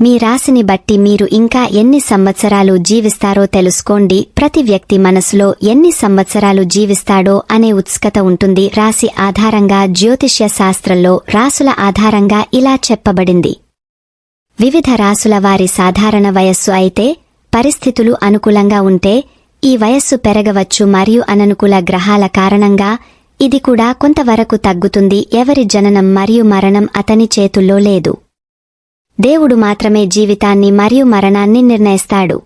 మీ రాశిని బట్టి మీరు ఇంకా ఎన్ని సంవత్సరాలు జీవిస్తారో తెలుసుకోండి. ప్రతి వ్యక్తి మనసులో ఎన్ని సంవత్సరాలు జీవిస్తాడో అనే ఉత్సుకత ఉంటుంది. రాశి ఆధారంగా జ్యోతిష్య శాస్త్రంలో రాసుల ఆధారంగా ఇలా చెప్పబడింది. వివిధ రాసుల వారి సాధారణ వయస్సు అయితే పరిస్థితులు అనుకూలంగా ఉంటే ఈ వయస్సు పెరగవచ్చు మరియు అననుకూల గ్రహాల కారణంగా ఇది కూడా కొంతవరకు తగ్గుతుంది. ఎవరి జననం మరియు మరణం అతని చేతుల్లో లేదు. దేవుడు మాత్రమే జీవితాన్ని మరియు మరణాన్ని నిర్ణయిస్తాడు.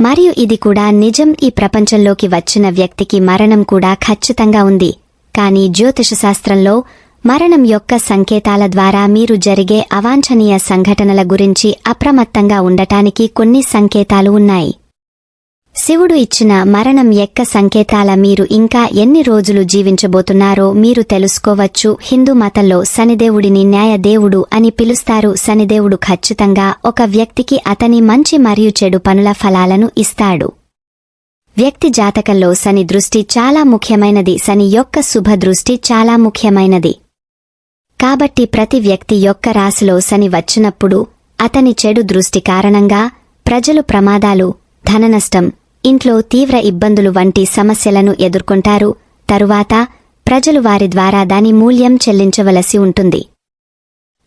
మరియు ఇది కూడా నిజం. ఈ ప్రపంచంలోకి వచ్చిన వ్యక్తికి మరణం కూడా ఖచ్చితంగా ఉంది. కానీ జ్యోతిషశాస్త్రంలో మరణం యొక్క సంకేతాల ద్వారా మీరు జరిగే అవాంఛనీయ సంఘటనల గురించి అప్రమత్తంగా ఉండటానికి కొన్ని సంకేతాలు ఉన్నాయి. శివుడు ఇచ్చిన మరణం యొక్క సంకేతాల మీరు ఇంకా ఎన్ని రోజులు జీవించబోతున్నారో మీరు తెలుసుకోవచ్చు. హిందూ మతంలో శనిదేవుడిని న్యాయదేవుడు అని పిలుస్తారు. శనిదేవుడు ఖచ్చితంగా ఒక వ్యక్తికి అతని మంచి మరియు చెడు పనుల ఫలాలను ఇస్తాడు. వ్యక్తి జాతకంలో శని దృష్టి చాలా ముఖ్యమైనది. శని యొక్క శుభ దృష్టి చాలా ముఖ్యమైనది. కాబట్టి ప్రతి వ్యక్తి యొక్క రాశిలో శని వచ్చినప్పుడు అతని చెడు దృష్టి కారణంగా ప్రజలు ప్రమాదాలు ధననష్టం ఇంట్లో తీవ్ర ఇబ్బందులు వంటి సమస్యలను ఎదుర్కొంటారు. తరువాత ప్రజలు వారి ద్వారా దాని మూల్యం చెల్లించవలసి ఉంటుంది.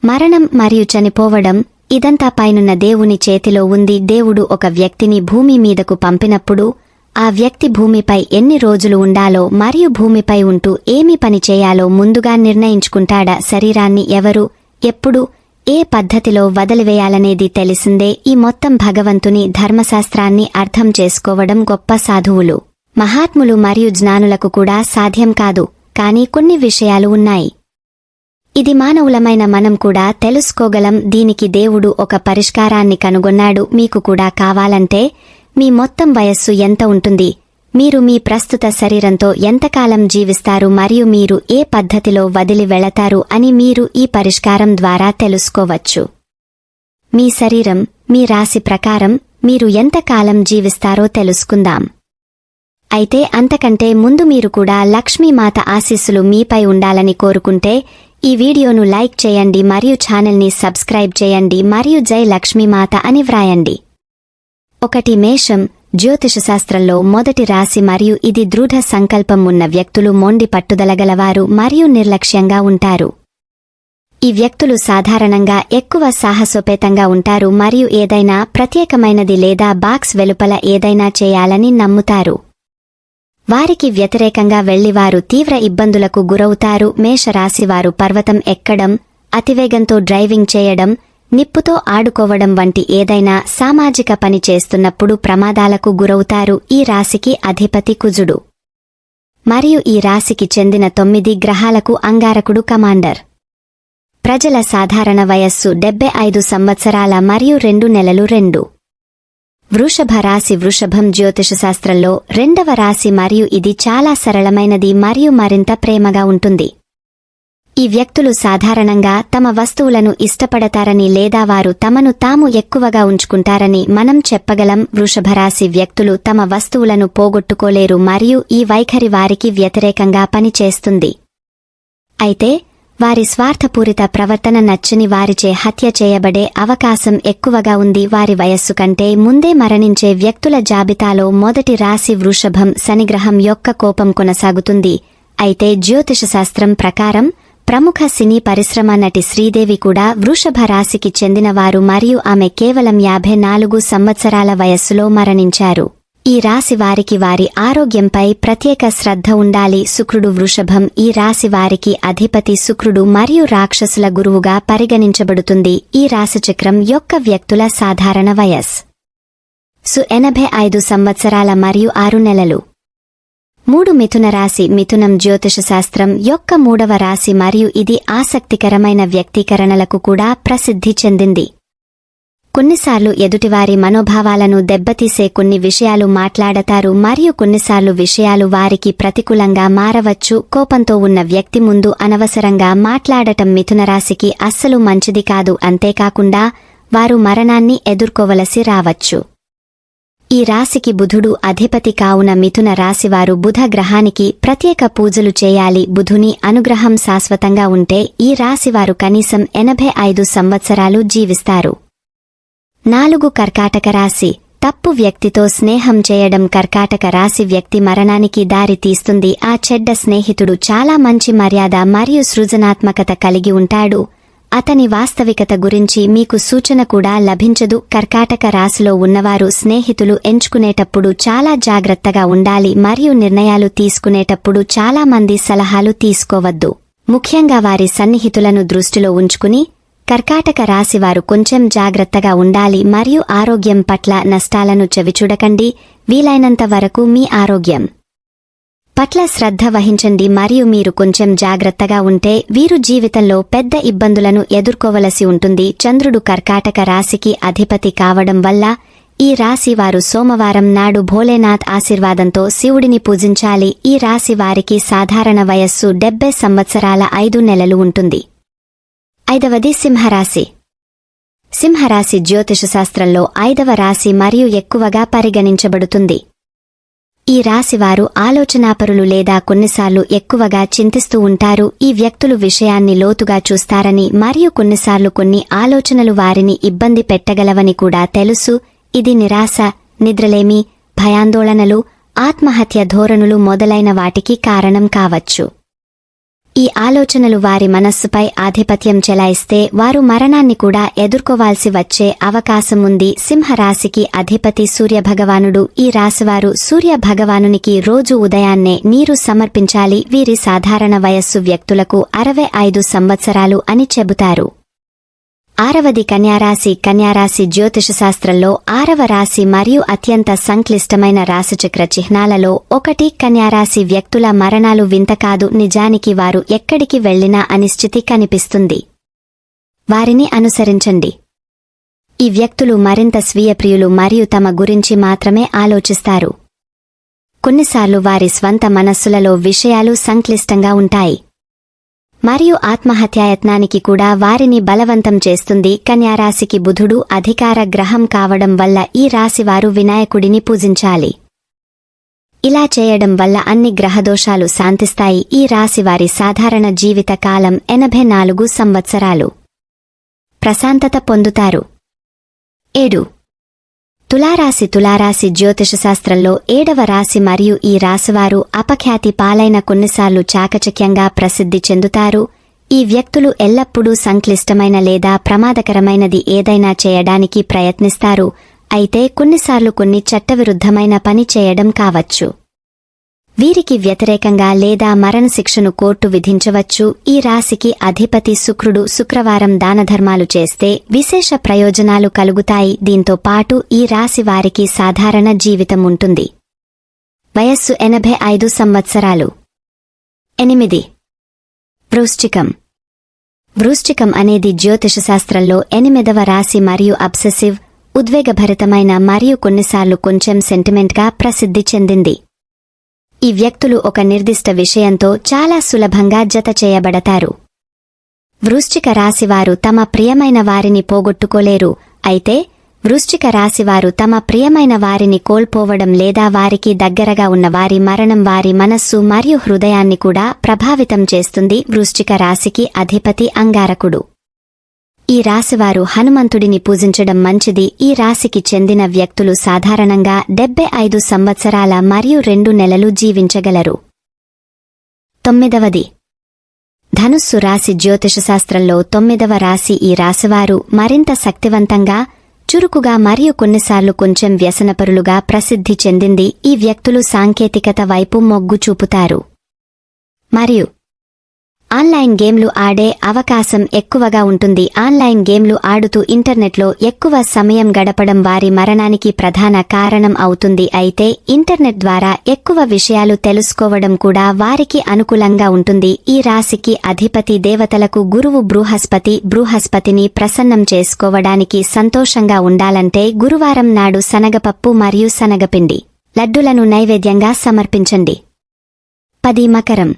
మరణం మరియు చనిపోవడం ఇదంతా పైనున్న దేవుని చేతిలో ఉంది. దేవుడు ఒక వ్యక్తిని భూమి మీదకు పంపినప్పుడు ఆ వ్యక్తి భూమిపై ఎన్ని రోజులు ఉండాలో మరియు భూమిపై ఉంటూ ఏమి పని చేయాలో ముందుగా నిర్ణయించుకుంటాడా శరీరాన్ని ఎవరు? ఎప్పుడు? ఏ పద్ధతిలో వదిలివేయాలనేది తెలిసిందే ఈ మొత్తం భగవంతుని ధర్మశాస్త్రాన్ని అర్థం చేసుకోవడం గొప్ప సాధువులు. మహాత్ములు మరియు జ్ఞానులకు కూడా సాధ్యం కాదు కాని కొన్ని విషయాలు ఉన్నాయి. ఇది మానవులమైన మనం కూడా తెలుసుకోగలం దీనికి దేవుడు ఒక పరిష్కారాన్ని కనుగొన్నాడు మీకు కూడా కావాలంటే మీ మొత్తం వయస్సు ఎంత ఉంటుంది? మీరు మీ ప్రస్తుత శరీరంతో ఎంతకాలం జీవిస్తారు మరియు మీరు ఏ పద్ధతిలో వదిలి వెళతారు అని మీరు ఈ పరిష్కారం ద్వారా తెలుసుకోవచ్చు. మీ శరీరం మీ రాశి ప్రకారం మీరు ఎంతకాలం జీవిస్తారో తెలుసుకుందాం. అయితే అంతకంటే ముందు మీరు కూడా లక్ష్మీమాత ఆశీస్సులు మీపై ఉండాలని కోరుకుంటే ఈ వీడియోను లైక్ చేయండి మరియు ఛానల్ని సబ్స్క్రైబ్ చేయండి మరియు జై లక్ష్మీమాత అని వ్రాయండి. ఒకటి మేషం జ్యోతిష శాస్త్రంలో మొదటి రాశి మరియు ఇది దృఢ సంకల్పం ఉన్న వ్యక్తులు మొండి పట్టుదలగలవారు మరియు నిర్లక్ష్యంగా ఉంటారు. ఈ వ్యక్తులు సాధారణంగా ఎక్కువ సాహసోపేతంగా ఉంటారు మరియు ఏదైనా ప్రత్యేకమైనది లేదా బాక్స్ వెలుపల ఏదైనా చేయాలని నమ్ముతారు. వారికి వ్యతిరేకంగా వెళ్ళివారు తీవ్ర ఇబ్బందులకు గురవుతారు. మేషరాశివారు పర్వతం ఎక్కడం అతివేగంతో డ్రైవింగ్ చేయడం నిప్పుతో ఆడుకోవడం వంటి ఏదైనా సామాజిక పని చేస్తున్నప్పుడు ప్రమాదాలకు గురవుతారు ఈ రాశికి అధిపతి కుజుడు. మరియు ఈ రాశికి చెందిన తొమ్మిది గ్రహాలకు అంగారకుడు కమాండర్. ప్రజల సాధారణ వయస్సు డెబ్బై ఐదు సంవత్సరాల మరియు రెండు నెలలు రెండు. వృషభ రాశి వృషభం జ్యోతిష శాస్త్రంలో రెండవ రాశి మరియు ఇది చాలా సరళమైనది మరియు మరింత ప్రేమగా ఉంటుంది. ఈ వ్యక్తులు సాధారణంగా తమ వస్తువులను ఇష్టపడతారని లేదా వారు తమను తాము ఎక్కువగా ఉంచుకుంటారని మనం చెప్పగలం. వృషభరాశి వ్యక్తులు తమ వస్తువులను పోగొట్టుకోలేరు మరియు ఈ వైఖరి వారికి వ్యతిరేకంగా పనిచేస్తుంది. అయితే వారి స్వార్థపూరిత ప్రవర్తన నచ్చని వారిచే హత్య చేయబడే అవకాశం ఎక్కువగా ఉంది. వారి వయస్సు కంటే ముందే మరణించే వ్యక్తుల జాబితాలో మొదటి రాశి వృషభం శనిగ్రహం యొక్క కోపం కొనసాగుతుంది. అయితే జ్యోతిష శాస్త్రం ప్రకారం ప్రముఖ సినీ పరిశ్రమ నటి శ్రీదేవి కూడా వృషభ రాశికి చెందినవారు మరియు ఆమె కేవలం యాభై నాలుగు సంవత్సరాల వయస్సులో మరణించారు. ఈ రాశి వారికి వారి ఆరోగ్యంపై ప్రత్యేక శ్రద్ధ ఉండాలి. శుక్రుడు వృషభం ఈ రాశి వారికి అధిపతి శుక్రుడు మరియు రాక్షసుల గురువుగా పరిగణించబడుతుంది. ఈ రాశిచక్రం యొక్క వ్యక్తుల సాధారణ వయస్. సు ఎనభై ఐదు సంవత్సరాల మరియు ఆరు నెలలు. మూడు మిథున రాశి మిథునం జ్యోతిష శాస్త్రం యొక్క మూడవ రాశి మరియు ఇది ఆసక్తికరమైన వ్యక్తీకరణలకు కూడా ప్రసిద్ధి చెందింది. కొన్నిసార్లు ఎదుటివారి మనోభావాలను దెబ్బతీసే కొన్ని విషయాలు మాట్లాడతారు మరియు కొన్నిసార్లు విషయాలు వారికి ప్రతికూలంగా మారవచ్చు. కోపంతో ఉన్న వ్యక్తి ముందు అనవసరంగా మాట్లాడటం మిథున రాశికి అస్సలు మంచిది కాదు. అంతేకాకుండా వారు మరణాన్ని ఎదుర్కోవలసి రావచ్చు. ఈ రాశికి బుధుడు అధిపతి కావున మిథున రాశివారు బుధ గ్రహానికి ప్రత్యేక పూజలు చేయాలి. బుధుని అనుగ్రహం శాశ్వతంగా ఉంటే ఈ రాశివారు కనీసం ఎనభై ఐదు సంవత్సరాలు జీవిస్తారు. నాలుగు కర్కాటక రాశి. తప్పు వ్యక్తితో స్నేహం చేయడం కర్కాటక రాశి వ్యక్తి మరణానికి దారి తీస్తుంది. ఆ చెడ్డ స్నేహితుడు చాలా మంచి మర్యాద మరియు సృజనాత్మకత కలిగి ఉంటాడు. అతని వాస్తవికత గురించి మీకు సూచన కూడా లభించదు. కర్కాటక రాశిలో ఉన్నవారు స్నేహితులు ఎంచుకునేటప్పుడు చాలా జాగ్రత్తగా ఉండాలి మరియు నిర్ణయాలు తీసుకునేటప్పుడు చాలా మంది సలహాలు తీసుకోవద్దు. ముఖ్యంగా వారి సన్నిహితులను దృష్టిలో ఉంచుకుని కర్కాటక రాశివారు కొంచెం జాగ్రత్తగా ఉండాలి మరియు ఆరోగ్యం పట్ల నష్టాలను చెవిచూడకండి. వీలైనంత వరకు మీ ఆరోగ్యం. పట్ల శ్రద్ధ వహించండి మరియు మీరు కొంచెం జాగ్రత్తగా ఉంటే వీరు జీవితంలో పెద్ద ఇబ్బందులను ఎదుర్కోవలసి ఉంటుంది. చంద్రుడు కర్కాటక రాశికి అధిపతి కావడం వల్ల ఈ రాశి వారు సోమవారం నాడు భోలేనాథ్ ఆశీర్వాదంతో శివుడిని పూజించాలి. ఈ రాశి వారికి సాధారణ వయస్సు డెబ్బై సంవత్సరాల ఐదు నెలలు ఉంటుంది. ఐదవది సింహరాశి. సింహరాశి జ్యోతిష శాస్త్రంలో ఐదవ రాశి మరియు ఎక్కువగా పరిగణించబడుతుంది. ఈ రాశివారు ఆలోచనాపరులు లేదా కొన్నిసార్లు ఎక్కువగా చింతిస్తూ ఉంటారు. ఈ వ్యక్తులు విషయాన్ని లోతుగా చూస్తారని మరియు కొన్నిసార్లు కొన్ని ఆలోచనలు వారిని ఇబ్బంది పెట్టగలవని కూడా తెలుసు. ఇది నిరాశ నిద్రలేమి భయాందోళనలు ఆత్మహత్య ధోరణులు మొదలైన వాటికి కారణం కావచ్చు. ఈ ఆలోచనలు వారి మనస్సుపై ఆధిపత్యం చెలాయిస్తే వారు మరణాన్ని కూడా ఎదుర్కోవాల్సి వచ్చే అవకాశముంది. సింహరాశికి అధిపతి సూర్యభగవానుడు. ఈ రాశివారు సూర్య భగవానునికి రోజు ఉదయాన్నే నీరు సమర్పించాలి. వీరి సాధారణ వయస్సు వ్యక్తులకు అరవై ఐదు సంవత్సరాలు అని చెబుతారు. ఆరవది కన్యారాశి కన్యారాశి జ్యోతిష శాస్త్రంలో ఆరవ రాశి మరియు అత్యంత సంక్లిష్టమైన రాశిచక్ర చిహ్నాలలో ఒకటి కన్యారాశి వ్యక్తుల మరణాలు వింత కాదు నిజానికి వారు ఎక్కడికి వెళ్ళినా అనిశ్చితి కనిపిస్తుంది. వారిని అనుసరించండి. ఈ వ్యక్తులు మరింత స్వీయప్రియులు మరియు తమ గురించి మాత్రమే ఆలోచిస్తారు. కొన్నిసార్లు వారి స్వంత మనస్సులలో విషయాలు సంక్లిష్టంగా ఉంటాయి. మరియు ఆత్మహత్యాయత్నానికి కూడా వారిని బలవంతం చేస్తుంది. కన్యారాశికి బుధుడు అధికార గ్రహం కావడం వల్ల ఈ రాశివారు వినాయకుడిని పూజించాలి. ఇలా చేయడం వల్ల అన్ని గ్రహదోషాలు శాంతిస్తాయి. ఈ రాశివారి సాధారణ జీవిత కాలం ఎనభై నాలుగు సంవత్సరాలు. ప్రశాంతత పొందుతారు. ఏడు. తులారాశి తులారాశి జ్యోతిష శాస్త్రంలో ఏడవ రాశి మరియు ఈ రాశివారు అపఖ్యాతి పాలైన కొన్నిసార్లు చాకచక్యంగా ప్రసిద్ధి చెందుతారు. ఈ వ్యక్తులు ఎల్లప్పుడూ సంక్లిష్టమైన లేదా ప్రమాదకరమైనది ఏదైనా చేయడానికి ప్రయత్నిస్తారు. అయితే కొన్నిసార్లు కొన్ని చట్టవిరుద్ధమైన పని చేయడం కావచ్చు. వీరికి వ్యతిరేకంగా లేదా మరణశిక్షను కోర్టు విధించవచ్చు. ఈ రాశికి అధిపతి శుక్రుడు శుక్రవారం దానధర్మాలు చేస్తే విశేష ప్రయోజనాలు కలుగుతాయి. దీంతో పాటు ఈ రాశి వారికి సాధారణ జీవితం ఉంటుంది. వయస్సు ఎనభై ఐదు సంవత్సరాలు. ఎనిమిది. వృశ్చికం. వృశ్చికం అనేది జ్యోతిష శాస్త్రంలో ఎనిమిదవ రాశి మరియు అబ్సెసివ్ ఉద్వేగభరితమైన మరియు కొన్నిసార్లు కొంచెం సెంటిమెంట్గా ప్రసిద్ధి చెందింది. ఈ వ్యక్తులు ఒక నిర్దిష్ట విషయంతో చాలా సులభంగా జత చేయబడతారు. వృశ్చిక రాశివారు తమ ప్రియమైన వారిని పోగొట్టుకోలేరు. అయితే వృశ్చిక రాశివారు తమ ప్రియమైన వారిని కోల్పోవడం లేదా వారికి దగ్గరగా ఉన్న వారి మరణం వారి మనస్సు మరియు హృదయాన్ని కూడా ప్రభావితం చేస్తుంది వృశ్చిక రాశికి అధిపతి అంగారకుడు. ఈ రాశివారు హనుమంతుడిని పూజించడం మంచిది. ఈ రాశికి చెందిన వ్యక్తులు సాధారణంగా డెబ్బై ఐదు సంవత్సరాల మరియు రెండు నెలలు జీవించగలరు. తొమ్మిదవది. ధనుస్సు రాశి జ్యోతిష శాస్త్రంలో తొమ్మిదవ రాశి ఈ రాశివారు మరింత శక్తివంతంగా చురుకుగా మరియు కొన్నిసార్లు కొంచెం వ్యసనపరులుగా ప్రసిద్ధి చెందింది. ఈ వ్యక్తులు సాంకేతికత వైపు మొగ్గు చూపుతారు. మరియు ఆన్లైన్ గేమ్లు ఆడే అవకాశం ఎక్కువగా ఉంటుంది. ఆన్లైన్ గేమ్లు ఆడుతూ ఇంటర్నెట్లో ఎక్కువ సమయం గడపడం వారి మరణానికి ప్రధాన కారణం అవుతుంది. అయితే ఇంటర్నెట్ ద్వారా ఎక్కువ విషయాలు తెలుసుకోవడం కూడా వారికి అనుకూలంగా ఉంటుంది. ఈ రాశికి అధిపతి దేవతలకు గురువు బృహస్పతి బృహస్పతిని ప్రసన్నం చేసుకోవడానికి సంతోషంగా ఉండాలంటే గురువారం నాడు శనగపప్పు మరియు శనగపిండి. లడ్డులను నైవేద్యంగా సమర్పించండి. పది మకరం.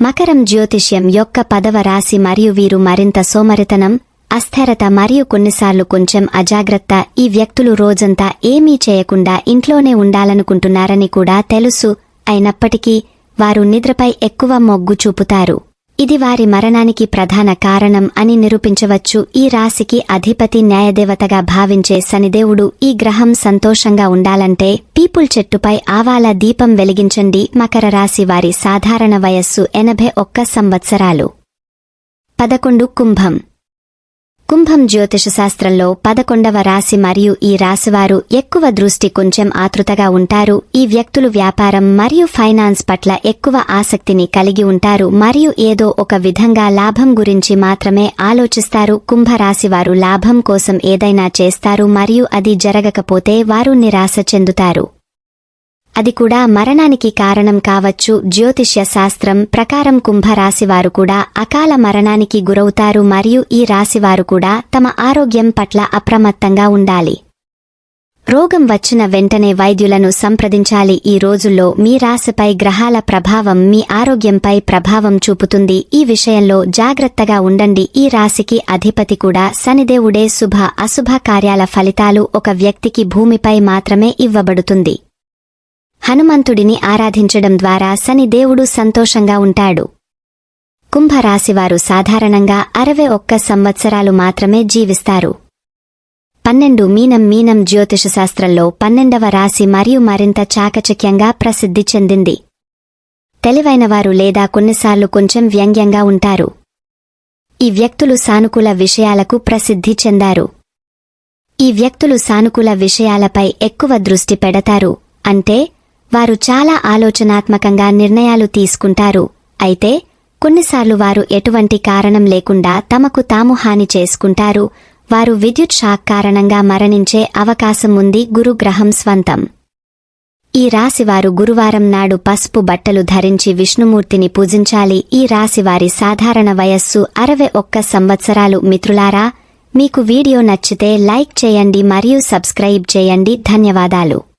మకరం జ్యోతిష్యం యొక్క పదవ రాశి మరియు వీరు మరింత సోమరితనం అస్థిరత మరియు కొన్నిసార్లు కొంచెం అజాగ్రత్త ఈ వ్యక్తులు రోజంతా ఏమీ చేయకుండా ఇంట్లోనే ఉండాలనుకుంటున్నారని కూడా తెలుసు. అయినప్పటికీ వారు నిద్రపై ఎక్కువ మొగ్గు చూపుతారు. ఇది వారి మరణానికి ప్రధాన కారణం అని నిరూపించవచ్చు. ఈ రాశికి అధిపతి న్యాయదేవతగా భావించే శనిదేవుడు ఈ గ్రహం సంతోషంగా ఉండాలంటే పీపుల్ చెట్టుపై ఆవాల దీపం వెలిగించండి. మకర రాశి వారి సాధారణ వయస్సు ఎనభై ఒక్క సంవత్సరాలు. పదకొండు కుంభం. కుంభం జ్యోతిష శాస్త్రంలో పదకొండవ రాశి మరియు ఈ రాశివారు ఎక్కువ దృష్టి కొంచెం ఆతృతగా ఉంటారు. ఈ వ్యక్తులు వ్యాపారం మరియు ఫైనాన్స్ పట్ల ఎక్కువ ఆసక్తిని కలిగి ఉంటారు. మరియు ఏదో ఒక విధంగా లాభం గురించి మాత్రమే ఆలోచిస్తారు. కుంభరాశివారు లాభం కోసం ఏదైనా చేస్తారు మరియు అది జరగకపోతే వారు నిరాశ చెందుతారు. అది కూడా మరణానికి కారణం కావచ్చు. జ్యోతిష్య శాస్త్రం ప్రకారం కుంభరాశివారు కూడా అకాల మరణానికి గురవుతారు మరియు ఈ రాశివారు కూడా తమ ఆరోగ్యం పట్ల అప్రమత్తంగా ఉండాలి. రోగం వచ్చిన వెంటనే వైద్యులను సంప్రదించాలి. ఈ రోజుల్లో మీ రాశిపై గ్రహాల ప్రభావం మీ ఆరోగ్యంపై ప్రభావం చూపుతుంది. ఈ విషయంలో జాగ్రత్తగా ఉండండి. ఈ రాశికి అధిపతి కూడా శనిదేవుడే శుభ అశుభ కార్యాల ఫలితాలు ఒక వ్యక్తికి భూమిపై మాత్రమే ఇవ్వబడుతుంది. హనుమంతుడిని ఆరాధించడం ద్వారా శని దేవుడు సంతోషంగా ఉంటాడు. కుంభరాశివారు సాధారణంగా అరవై ఒక్క సంవత్సరాలు మాత్రమే జీవిస్తారు. పన్నెండు మీనం మీనం జ్యోతిష శాస్త్రంలో పన్నెండవ రాశి మరియు మరింత చాకచక్యంగా ప్రసిద్ధి చెందింది. తెలివైనవారు లేదా కొన్నిసార్లు కొంచెం వ్యంగ్యంగా ఉంటారు. ఈ వ్యక్తులు సానుకూల విషయాలకు ప్రసిద్ధి చెందారు. ఈ వ్యక్తులు సానుకూల విషయాలపై ఎక్కువ దృష్టి పెడతారు అంటే వారు చాలా ఆలోచనాత్మకంగా నిర్ణయాలు తీసుకుంటారు. అయితే కొన్నిసార్లు వారు ఎటువంటి కారణం లేకుండా తమకు తాము హాని చేసుకుంటారు. వారు విద్యుత్ షాక్ కారణంగా మరణించే అవకాశం ఉంది గురుగ్రహం స్వంతం. ఈ రాశివారు గురువారం నాడు పసుపు బట్టలు ధరించి విష్ణుమూర్తిని పూజించాలి. ఈ రాశివారి సాధారణ వయస్సు అరవై ఒక్క సంవత్సరాలు. మిత్రులారా మీకు వీడియో నచ్చితే లైక్ చేయండి మరియు సబ్స్క్రైబ్ చేయండి. ధన్యవాదాలు.